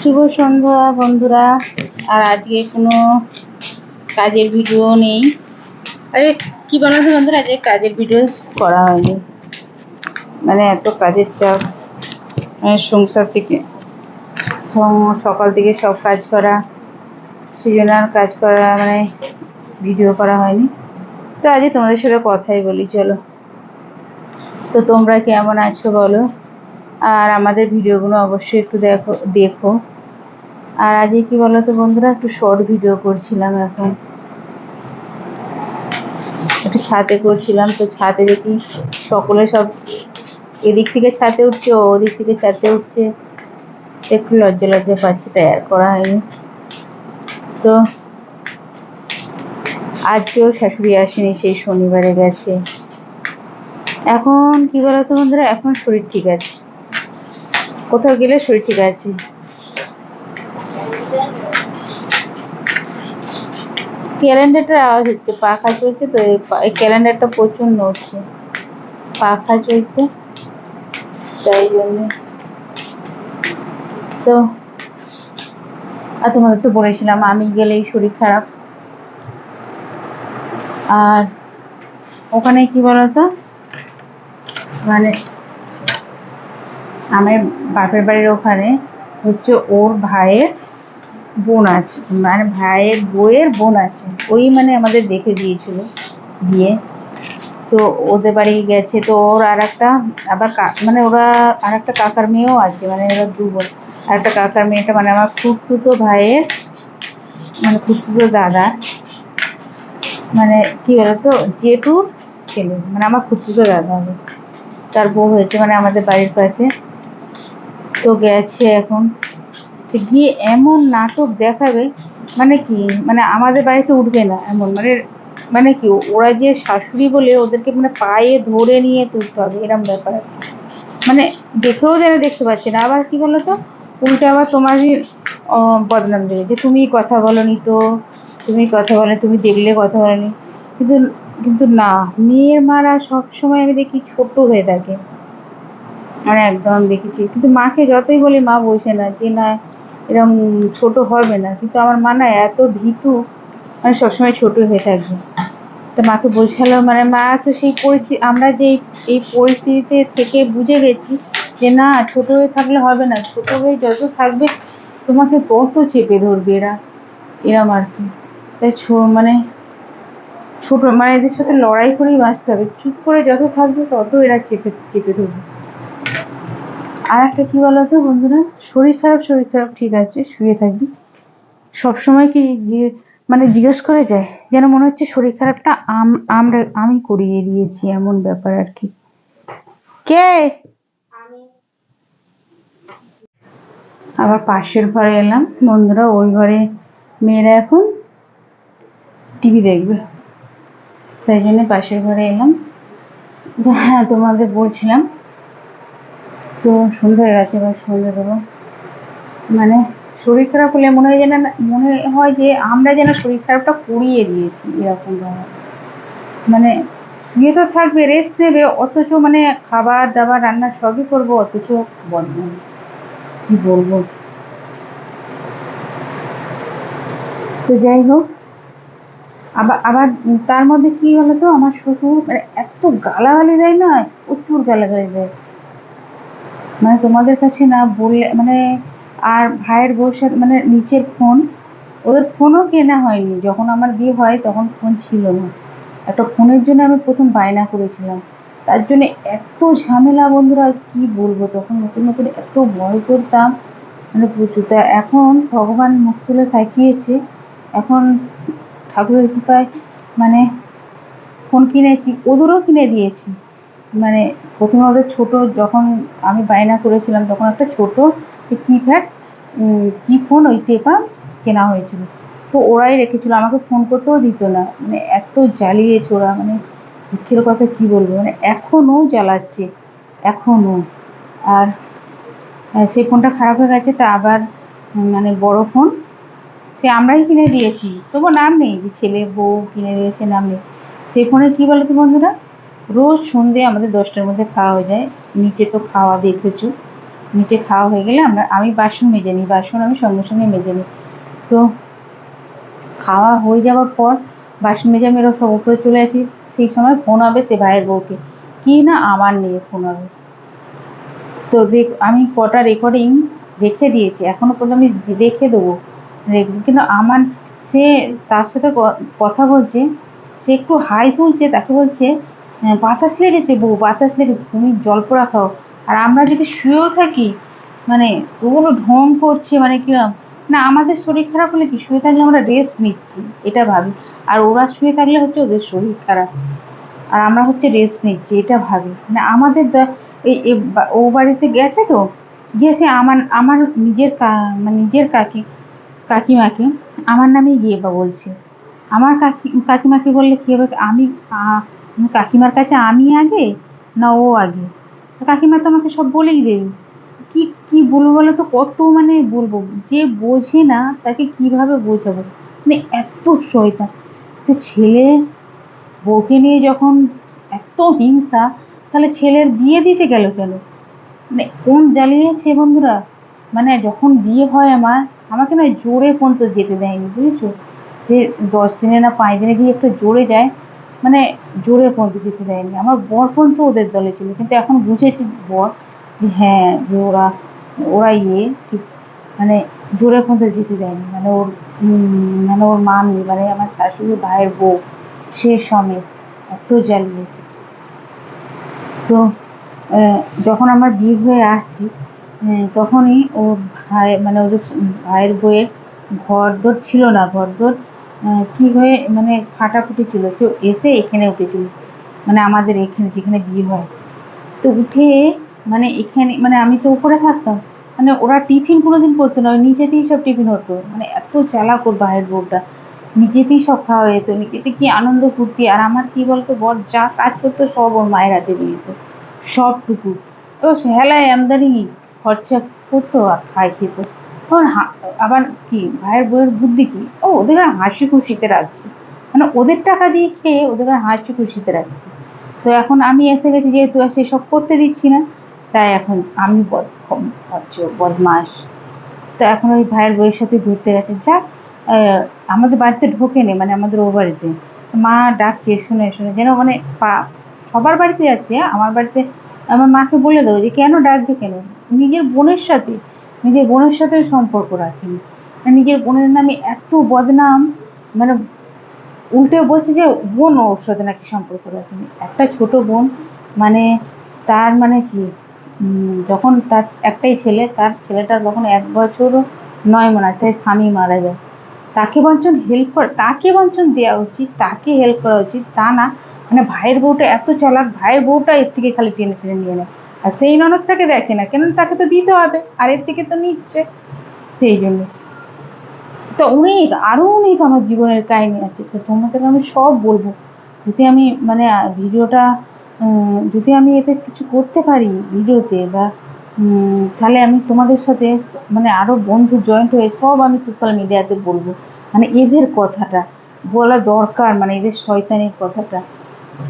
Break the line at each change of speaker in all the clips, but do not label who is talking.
শুভ সন্ধ্যা, বন্ধুরা। আর আজকে কোনো কাজের ভিডিও নেই। আরে, কি বলতো বন্ধুরা? আজকে কাজের ভিডিও করা হয়নি। মানে এত কাজের চাপ। মানে সংসার থেকে সকাল থেকে সব কাজ করা সেই জন্য আর কাজ করা মানে ভিডিও করা হয়নি। তো আজকে তোমাদের সাথে কথাই বলি, চলো। তো তোমরা কেমন আছো বলো? আর আমাদের ভিডিওগুলো অবশ্যই একটু দেখো দেখো। আর আজকে কি বলো তো বন্ধুরা, একটু শর্ট ভিডিও করছিলাম এখন। একটু ছাদে করছিলাম, তো ছাদে দেখি সকলে সব এদিক থেকে ছাদে উঠছে ওদিক থেকে ছাদে উঠছে। একটু লজ্জা লজ্জা পাচ্ছে, তাই আর করা হয়নি। তো আজকেও শাশুড়ি আসেনি, সেই শনিবারে গেছে। এখন কি বলতো বন্ধুরা, এখন শরীর ঠিক আছে। কোথাও গেলে শরীর ঠিক আছে। ক্যালেন্ডারটার আওয়াজ হচ্ছে, পাখা চলছে তো, এই ক্যালেন্ডারটা প্রচুর নড়ছে। পাখা চলছে। তাই জন্য। তো, আর তোমাদের তো বলেছিলাম, আমি গেলেই শরীর খারাপ। আর ওখানে কি বলতো? মানে আমার বাপের বাড়ির ওখানে হচ্ছে ওর ভাইয়ের বোন আছে মানে ভাইয়ের বউয়ের বোন আছে, ওই মানে আমাদের দেখে দিয়েছিল বিয়ে। তো ওদের বাড়ি গেছে, তো ওর আর একটা আবার মানে ওরা আর একটা কাকার মেয়েও আছে মানে ওরা দু বোন। আর একটা কাকার মেয়েটা মানে আমার খুঁড়তুতো ভাইয়ের মানে খুঁড়তুতো দাদা। মানে কি বলতো, জেঠুর ছেলে মানে আমার খুঁড়তুতো দাদা হবে। তার বউ হয়েছে মানে আমাদের বাড়ির পাশে। তো গেছে এখন। তো গিয়ে এমন নাটক দেখাবে মানে কি মানে আমাদের বাড়িতে উঠবে না এমন মানে মানে কি, ওরা যে শাশুড়ি বলে ওদেরকে মানে পায়ে ধরে নিয়ে তুলতে হবে, এরম ব্যাপার মানে দেখেও যেন দেখতে পাচ্ছে না, আবার কি বলো তো উল্টে আবার তোমারই বদনাম দেবে, যে তুমি কথা বলনি তো তুমি কথা বলে তুমি দেখলে কথা বলনি। কিন্তু কিন্তু না, মেয়ের মারা সবসময় আমি দেখি ছোট হয়ে থাকে। মানে একদম দেখেছি, কিন্তু মাকে যতই বলি মা বসে না, যে না এরকম ছোট হবে না। কিন্তু আমার মা না এত ভীতু মানে সবসময় ছোট হয়ে থাকবে। তো মাকে বোঝালাম মানে মা তো সেই পরিস্থিতি আমরা যে এই- পরিস্থিতিতে থেকে বুঝে গেছি যে না, ছোট হয়ে থাকলে হবে না। ছোট হয়ে যত থাকবে, তোমাকে তত চেপে ধরবে এরা। এরম আর কি। তাই মানে ছোট মানে এদের সাথে লড়াই করেই বাঁচতে হবে। চুপ করে যত থাকবে, তত এরা চেপে চেপে ধরবে। আর একটা কি বলতো বন্ধুরা? শরীর খারাপ শরীর খারাপ, ঠিক আছে, শুয়ে থাকবি। সবসময় কি মানে জিজ্ঞেস করে যায়, যেন মনে হচ্ছে শরীর খারাপটা আমরা, আমি করিয়ে দিয়েছি, এমন ব্যাপার আর কি। কে? আবার পাশের ঘরে এলাম। বন্ধুরা, ওই ঘরে মেয়েরা এখন টিভি দেখবে। তাই জন্য পাশের ঘরে এলাম। হ্যাঁ তোমাদের বলছিলাম তো সন্ধ্যা হয়ে গেছে, এবার সন্ধ্যা দেবো। মানে শরীর খারাপ হলে মনে হয় যেন মনে হয় যে আমরা যেন শরীর খারাপটা করিয়ে দিয়েছি এরকম ভাবে মানে শুয়ে তো থাকবে রেস্ট নেবে, অথচ মানে খাবার দাবার রান্না সবই করব, অথচ বদনাম কি বলব? তো যাই হোক, আবার আবার তার মধ্যে কি হলো তো, আমার শ্বশুর মানে এত গালাগালি দেয় না, প্রচুর গালাগালি দেয়। মানে তোমাদের কাছে না বললে মানে আর ভাইয়ের বউর মানে নিচের ফোন, ওদের ফোনও কেনা হয়নি। যখন আমার বিয়ে হয় তখন ফোন ছিল না। একটা ফোনের জন্য আমি প্রথম বায়না করেছিলাম। তার জন্য এত ঝামেলা বন্ধুরা কি বলব? তখন নতুন নতুন এত ভয় করতাম। মানে প্রচুর। তা এখন ভগবান মুখ তুলে থাকিয়েছে এখন ঠাকুরের কৃপায় মানে ফোন কিনেছি, ওদেরও কিনে দিয়েছি। মানে প্রথমে ওদের ছোট যখন আমি বায়না করেছিলাম তখন একটা ছোট কিপ্যাড কি ফোন ওই টেপা কেনা হয়েছিল। তো ওরাই রেখেছিল আমাকে ফোন করতেও দিত না। মানে এত জ্বালিয়েছে ওরা মানে দুঃখের কথা কি বলব? মানে এখনও জ্বালাচ্ছে এখনও আর আহ, সেই ফোনটা খারাপ হয়ে গেছে তা আবার মানে বড় ফোন সে আমরাই কিনে দিয়েছি। তবু নাম নেই যে ছেলে বউ কিনে দিয়েছে নাম নেই। সেই ফোনে কী বলো বন্ধুরা? রোজ সন্ধে আমাদের দশটার মধ্যে খাওয়া হয়ে যায়। নিচে তো খাওয়া দেখেছ নিচে খাওয়া হয়ে গেলে আমরা আমি বাসন মেজে নিই বাসন আমি সঙ্গে সঙ্গে মেজে নিই। তো খাওয়া হয়ে যাওয়ার পর বাসন মেজে আমি সব উপরে চলে আসি। সেই সময় ফোন হবে সে ভাইয়ের বউকে। কি না আমার নিয়ে ফোন হবে। তো আমি কটা রেকর্ডিং রেখে দিয়েছি। এখনও পর্যন্ত আমি রেখে দেবো। কিন্তু আমার সে তার সাথে কথা বলছে সে একটু হাই তুলছে তাকে বলছে "হ্যাঁ, বাতাস লেগেছে বউ, বাতাস লেগেছে, তুমি জল পোড়া খাও। আর আমরা যদি শুয়েও থাকি মানে ওগুলো ঢং করছে মানে কি না, আমাদের শরীর খারাপ হলে কি, শুয়ে থাকলে আমরা রেস্ট নিচ্ছি, এটা ভাবি। আর ওরা শুয়ে থাকলে হচ্ছে ওদের শরীর খারাপ। আর আমরা হচ্ছে রেস্ট নিচ্ছি, এটা ভাবি। মানে আমাদের এই ও বাড়িতে গেছে তো, গিয়েছে আমার আমার নিজের মানে নিজের কাকি, কাকিমাকে, আমার নামেই গিয়ে বা বলছে। আমার কাকি, কাকিমাকে বললে কী হবে, আমি কাকিমার কাছে আমি আগে না ও আগে? কাকিমা তো আমাকে সব বলেই দেবে। কি কি বলব বলো তো? কত মানে বলব? যে বোঝে না, তাকে কীভাবে বোঝাবো? মানে এত শয়তান। যে ছেলে বউকে নিয়ে যখন এত হিংসা, তাহলে ছেলের বিয়ে দিতে গেল কেন? মানে কোন জ্বালিয়েছে বন্ধুরা? মানে যখন বিয়ে হয় আমার, আমাকে না জোরে পর্যন্ত যেতে দেয়নি, বুঝেছ? যে দশ দিনে না পাঁচ দিনে গিয়ে একটু জোরে যায় মানে জোরে পর্যন্ত যেতে দেয়নি। আমার বর পর্যন্ত ওদের দলে ছিল, কিন্তু এখন বুঝেছি বর, যে হ্যাঁ যে ওরা ওরা ইয়ে ঠিক মানে জোরে পর্যন্ত যেতে দেয়নি। মানে ওর মানে ওর মামি মানে আমার শাশুড়ি ভাইয়ের বউ, সে সমেত এত জ্বালিয়েছে। তো যখন আমার বিয়ে হয়ে আসছি তখনই ওর ভাই মানে ওদের ভাইয়ের বইয়ের ঘরদোর ছিল না, ঘরদোর কি হয়ে মানে ফাটাফুটি ছিল। সে এসে এখানে উঠেছিল। মানে আমাদের এখানে, যেখানে বিয়ে হয়। তো উঠে মানে এখানে মানে আমি তো উপরে থাকতাম। মানে ওরা টিফিন কোনোদিন করতো না। ওই নিচেতেই সব টিফিন হতো। মানে এত চালাক ওর ভাইয়ের বউটা। নিজেতেই সব খাওয়া হয়ে যেত। নিজেতে কি আনন্দ ফুর্তি। আর আমার কি বলতো, বর যা কাজ করতো, সব ওর মায়ের হাতে দিয়ে দিত। সবটুকু। ও হেলায় আমদানি খরচা করতো আর খায় খেত। হা- আবার কি, ভাইয়ের বউয়ের বুদ্ধি কি? ও, ওদের হাসি খুশিতে রাখছে। মানে ওদের টাকা দিয়ে খেয়ে ওদের হাসি খুশিতে রাখছে। তো এখন আমি এসে গেছি, যেহেতু আর সেসব করতে দিচ্ছি না, তাই এখন আমি বদমাস। তো এখন ওই ভাইয়ের বউয়ের সাথে ঘুরতে গেছে। যাক আমাদের বাড়িতে ঢোকে নে মানে আমাদের ও বাড়িতে। মা ডাকছে, শুনে শুনে, যেন মানে পা, সবার বাড়িতে যাচ্ছে, আমার বাড়িতে, আমার মাকে বলে দেবো যে, কেন ডাকবে কেন? নিজের বোনের সাথে নিজের বোনের সাথে সম্পর্ক রাখেনি। আর নিজের বোনের নামে এত বদনাম মানে উল্টে বলছে যে বোন ওর সাথে নাকি সম্পর্ক রাখেনি। একটা ছোট বোন মানে তার মানে কি? যখন তার একটাই ছেলে, তার ছেলেটা তখন এক বছর নয় মনে তাই স্বামী মারা যায়। তাকে বঞ্চন হেল্প কর, তাকে বঞ্চন দেওয়া উচিত, তাকে হেল্প করা উচিত, তা না। মানে ভাইয়ের বউটা এত চালাক, ভাইয়ের বউটা এর থেকে খালি টেনে টেনে নিয়ে নেয়। আর সেই ননদটাকে দেখে না কেন তাকে তো দিতে হবে, আর এর থেকে তো নিচ্ছে সেই জন্য। তো অনেক আরও অনেক আমার জীবনের কাহিনী আছে, তো তোমাদের আমি সব বলব। যদি আমি মানে ভিডিওটা যদি আমি এতে কিছু করতে পারি ভিডিওতে বা তাহলে আমি তোমাদের সাথে মানে আরও বন্ধু জয়েন্ট হয়ে সব আমি সোশ্যাল মিডিয়াতে বলব। মানে এদের কথাটা বলা দরকার মানে এদের শয়তানের কথাটা।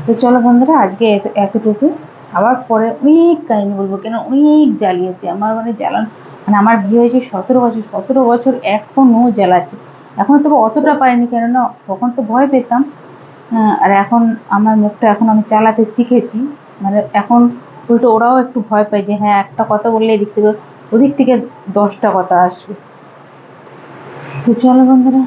তো চলো বন্ধুরা, আজকে এতটুকু। আবার পরে অনেক কাহিনী বলব কেন অনেক জ্বালিয়েছে। আমার মানে জ্বালান মানে আমার বিয়ে হয়েছে সতেরো বছর সতেরো বছর এখনও জ্বালাচ্ছে। এখন তবে অতটা পারিনি কেননা তখন তো ভয় পেতাম। হ্যাঁ, আর এখন আমার মুখটা এখন আমি চালাতে শিখেছি। মানে এখন উল্টো ওরাও একটু ভয় পায় যে হ্যাঁ একটা কথা বললে এদিক থেকে ওদিক থেকে দশটা কথা আসবে। তো চলো বন্ধুরা